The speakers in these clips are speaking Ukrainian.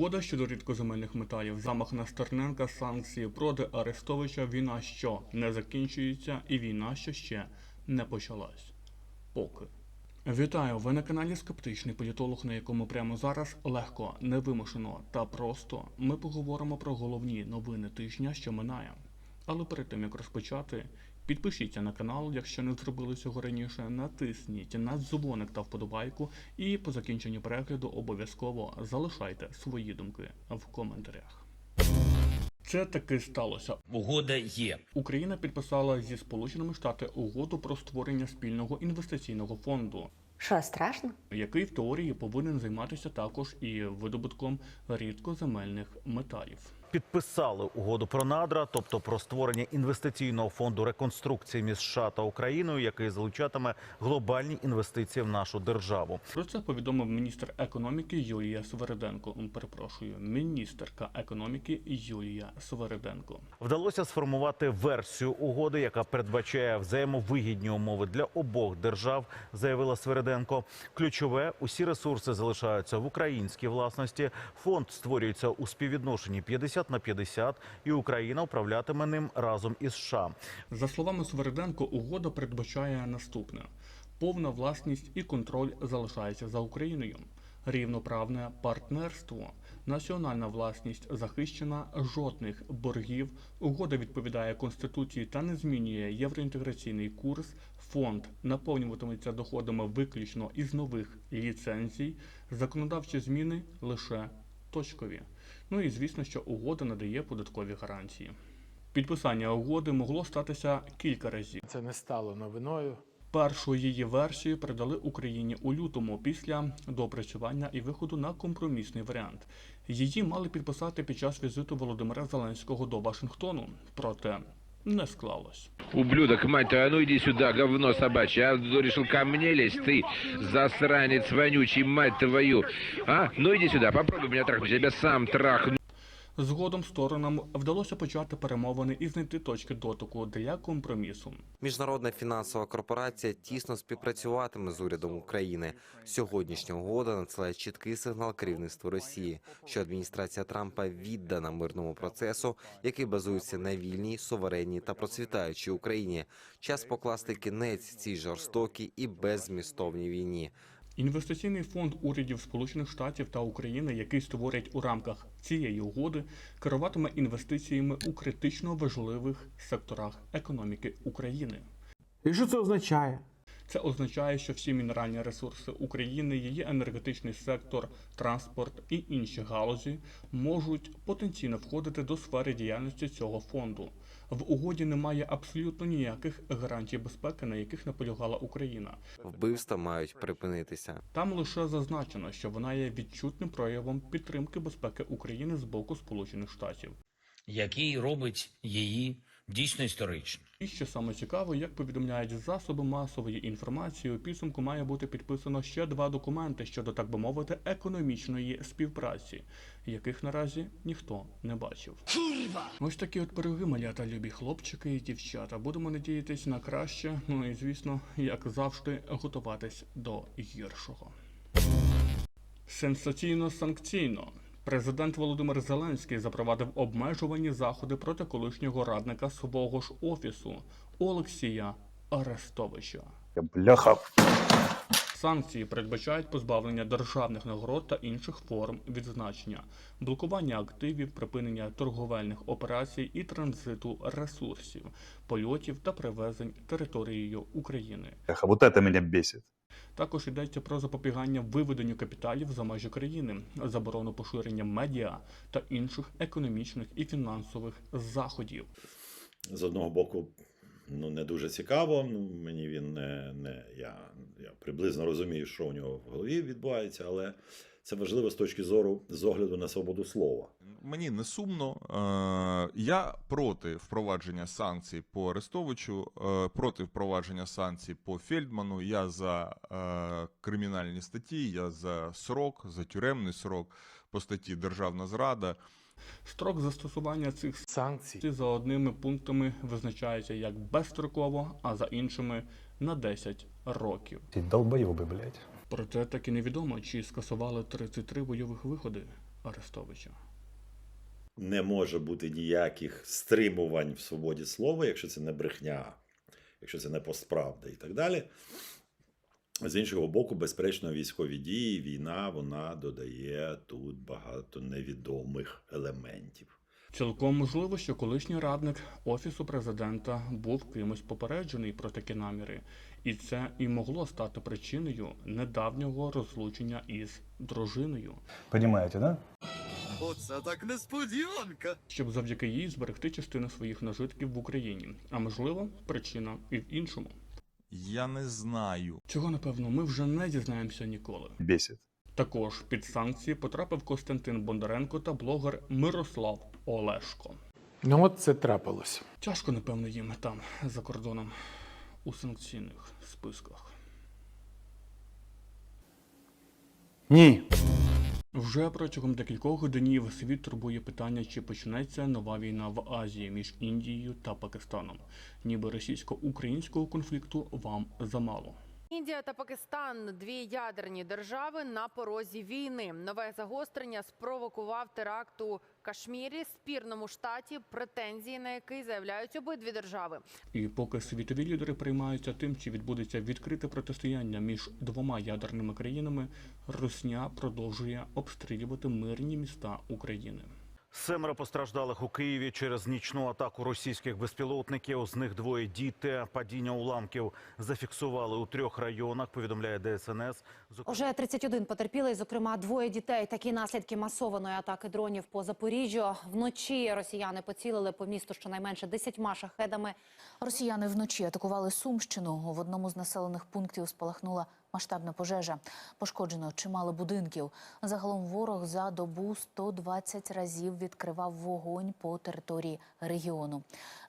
Угода щодо рідкоземельних металів, замах на Стерненка, санкції проти Арестовича, війна, що не закінчується, і війна, що ще не почалась. Поки. Вітаю! Ви на каналі Скептичний політолог, на якому прямо зараз легко, невимушено та просто ми поговоримо про головні новини тижня, що минає. Але перед тим як розпочати, підпишіться на канал, якщо не зробили цього раніше, натисніть на дзвоник та вподобайку, і по закінченні перегляду обов'язково залишайте свої думки в коментарях. Це таки сталося. Угода є. Україна підписала зі Сполученими Штатами угоду про створення спільного інвестиційного фонду, Що, страшно? який в теорії повинен займатися також і видобутком рідкоземельних металів. Підписали угоду про надра, тобто про створення інвестиційного фонду реконструкції між США та Україною, який залучатиме глобальні інвестиції в нашу державу. Про це повідомив міністр економіки Юлія Свериденко. Перепрошую, міністерка економіки Юлія Свериденко. Вдалося сформувати версію угоди, яка передбачає взаємовигідні умови для обох держав, заявила Свериденко. Ключове усі ресурси залишаються в українській власності. Фонд створюється у співвідношенні 50 на 50, і Україна управлятиме ним разом із США. За словами Свериденко, угода передбачає наступне: повна власність і контроль залишається за Україною. Рівноправне партнерство, національна власність захищена, жодних боргів. Угода відповідає конституції та не змінює євроінтеграційний курс. Фонд наповнюватиметься доходами виключно із нових ліцензій. Законодавчі зміни лише точкові. Ну і звісно, що угода надає податкові гарантії. Підписання угоди могло статися кілька разів. Це не стало новиною. Першу її версію передали Україні у лютому після допрацювання і виходу на компромісний варіант. Її мали підписати під час візиту Володимира Зеленського до Вашингтону, проте не склалось. Ублюдок, мать твою, а ну иди сюда, говно собачье. А решил ко мне лезть, ты, засранец вонючий, мать твою. А? Ну иди сюда, попробуй меня трахнуть, я тебя сам трахну. Згодом сторонам вдалося почати перемовини і знайти точки дотику для компромісу. Міжнародна фінансова корпорація тісно співпрацюватиме з урядом України. Сьогоднішня угода надсилає чіткий сигнал керівництву Росії, що адміністрація Трампа віддана мирному процесу, який базується на вільній, суверенній та процвітаючій Україні. Час покласти кінець цій жорстокій і беззмістовній війні. Інвестиційний фонд урядів Сполучених Штатів та України, який створять у рамках цієї угоди, керуватиме інвестиціями у критично важливих секторах економіки України. І що це означає? Це означає, що всі мінеральні ресурси України, її енергетичний сектор, транспорт і інші галузі можуть потенційно входити до сфери діяльності цього фонду. В угоді немає абсолютно ніяких гарантій безпеки, на яких наполягала Україна. Вбивства мають припинитися. Там лише зазначено, що вона є відчутним проявом підтримки безпеки України з боку Сполучених Штатів. який робить її дійсно історичною. І що саме цікаво, як повідомляють засоби масової інформації, у підсумку має бути підписано ще два документи щодо, так би мовити, економічної співпраці, яких наразі ніхто не бачив. Ось такі от пироги, малята, любі хлопчики і дівчата. Будемо надіятись на краще, ну і звісно, як завжди, готуватись до гіршого. Сенсаційно санкційно. Президент Володимир Зеленський запровадив обмежувані заходи проти колишнього радника свого ж офісу Олексія Арестовича. Бляха. Санкції передбачають позбавлення державних нагород та інших форм відзначення, блокування активів, припинення торговельних операцій і транзиту ресурсів, польотів та привезень територією України. Бляха, вот это меня бесит. Також йдеться про запобігання виведенню капіталів за межі країни, заборону поширення медіа та інших економічних і фінансових заходів. з одного боку, ну не дуже цікаво. Ну мені він не, не я, я приблизно розумію, що у нього в голові відбувається, але це важливо з точки зору з огляду на свободу слова. Мені не сумно. Е, Я проти впровадження санкцій по Арестовичу, е, проти впровадження санкцій по Фельдману. Я за е, кримінальні статті, я за срок, за тюремний срок по статті Державна зрада. Строк застосування цих Санкцій. за одними пунктами визначається як безстроково, а за іншими на 10 років. Долбоебы, блядь. Проте так і невідомо, чи скасували 33 бойових виходи. Арестовича. Не може бути ніяких стримувань в свободі слова, якщо це не брехня, якщо це не постправда і так далі. З іншого боку, безперечно, військові дії, війна вона додає тут багато невідомих елементів. Цілком можливо, що колишній радник офісу президента був кимось попереджений про такі наміри, і це і могло стати причиною недавнього розлучення із дружиною, Понимаете, да? Оце так несподіванка. щоб завдяки їй зберегти частину своїх нажитків в Україні. А можливо, причина і в іншому. Я не знаю. Цього напевно ми вже не дізнаємося ніколи. Бесит. Також під санкції потрапив Костянтин Бондаренко та блогер Мирослав Олешко. Ну от це трапилось. Тяжко, напевно, їм там за кордоном у санкційних списках. Ні. Вже протягом декількох днів світ турбує питання, чи почнеться нова війна в Азії між Індією та Пакистаном. Ніби російсько-українського конфлікту вам замало. Індія та Пакистан дві ядерні держави на порозі війни. Нове загострення спровокував теракт у Кашмірі, спірному штаті, претензії на який заявляють обидві держави. І поки світові лідери приймаються тим, чи відбудеться відкрите протистояння між двома ядерними країнами, Росня продовжує обстрілювати мирні міста України. Семеро постраждалих у Києві через нічну атаку російських безпілотників. З них двоє діти. Падіння уламків зафіксували у трьох районах. Повідомляє ДСНС. Зокрема, Уже 31 потерпілий, зокрема двоє дітей. Такі наслідки масованої атаки дронів по Запоріжжю. Вночі росіяни поцілили по місту щонайменше 10 шахедами. Росіяни вночі атакували Сумщину. В одному з населених пунктів спалахнула масштабна пожежа. Пошкоджено чимало будинків. Загалом ворог за добу 120 разів відкривав вогонь по території регіону.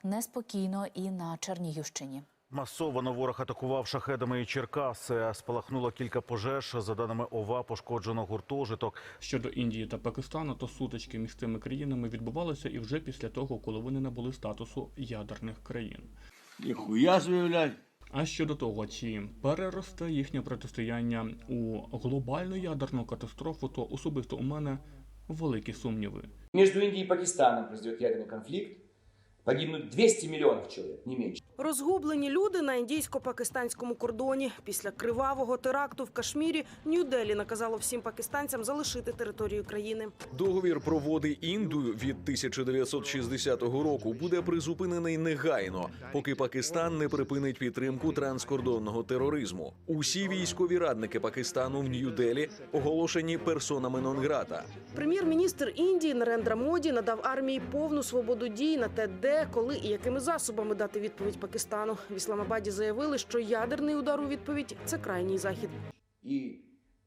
Неспокійно і на Чернігівщині. масово ворог атакував шахедами і Черкаси. Спалахнуло кілька пожеж. За даними ОВА, пошкоджено гуртожиток. Щодо Індії та Пакистану, то сутички між цими країнами відбувалися і вже після того, коли вони набули статусу ядерних країн. Ніхуя заявляй. А щодо того, чи переросте їхнє протистояння у глобальну ядерну катастрофу, то особисто у мене великі сумніви. Між Індією і Пакистаном произойдет ядерний конфлікт. Погибнуть 200 мільйонів чоловік, не меньше. Розгублені люди на індійсько-пакистанському кордоні. Після кривавого теракту в Кашмірі Нью-Делі наказало всім пакистанцям залишити територію країни. Договір про води Інду від 1960 року буде призупинений негайно, поки Пакистан не припинить підтримку транскордонного тероризму. Усі військові радники Пакистану в Нью-Делі оголошені персонами нон-грата. Прем'єр-міністр Індії Нарендра Моді надав армії повну свободу дій на те, де, коли і якими засобами дати відповідь Пакистану. В Ісламабаді заявили, що ядерний удар у відповідь це крайній захід. І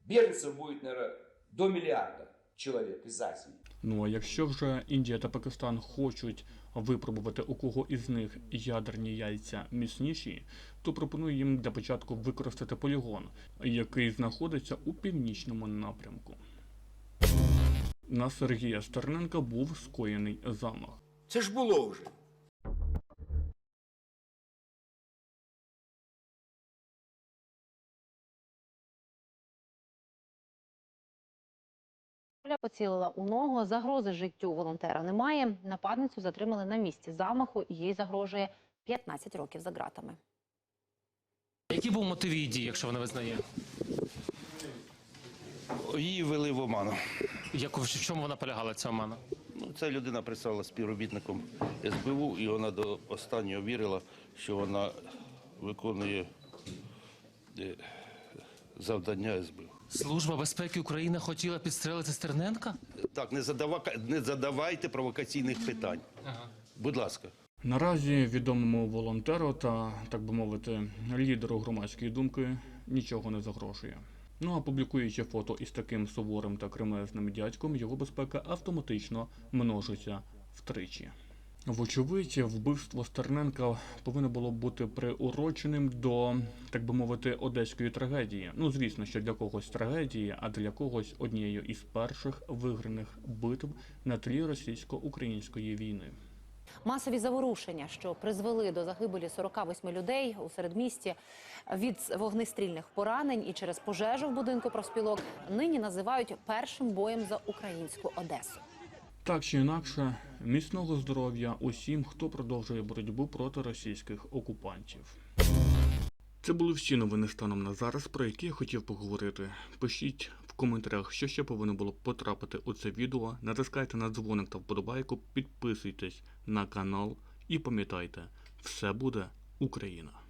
біженців буде, до мільярда чоловік із Азії. Ну а якщо вже Індія та Пакистан хочуть випробувати у кого із них ядерні яйця міцніші, то пропоную їм для початку використати полігон, який знаходиться у північному напрямку. На Сергія Стерненка був скоєний замах. Це ж було вже. Куля поцілила у ногу. Загрози життю волонтера немає. Нападницю затримали на місці замаху. Їй загрожує 15 років за ґратами. Які був мотив її дій, якщо вона визнає? Її вели в оману. Як, в чому вона полягала ця омана? Ну, ця людина працювала співробітником СБУ, і вона до останнього вірила, що вона виконує е, завдання СБУ. Служба безпеки України хотіла підстрелити Стерненка? Так, не, задава, не задавайте провокаційних питань. Будь ласка. Наразі відомому волонтеру та, так би мовити, лідеру громадської думки нічого не загрожує. Ну а публікуючи фото із таким суворим та кремезним дядьком, його безпека автоматично множиться втричі. Вочевидь, вбивство Стерненка повинно було бути приуроченим до, так би мовити, одеської трагедії. Ну, звісно, що для когось трагедії, а для когось однією із перших виграних битв на тлі російсько-української війни. Масові заворушення, що призвели до загибелі 48 людей у середмісті від вогнестрільних поранень і через пожежу в будинку профспілок, нині називають першим боєм за українську Одесу. Так чи інакше, міцного здоров'я усім, хто продовжує боротьбу проти російських окупантів. Це були всі новини станом на зараз, про які я хотів поговорити. Пишіть в коментарях, що ще повинно було потрапити у це відео. Натискайте на дзвоник та вподобайку, підписуйтесь на канал і пам'ятайте, все буде Україна.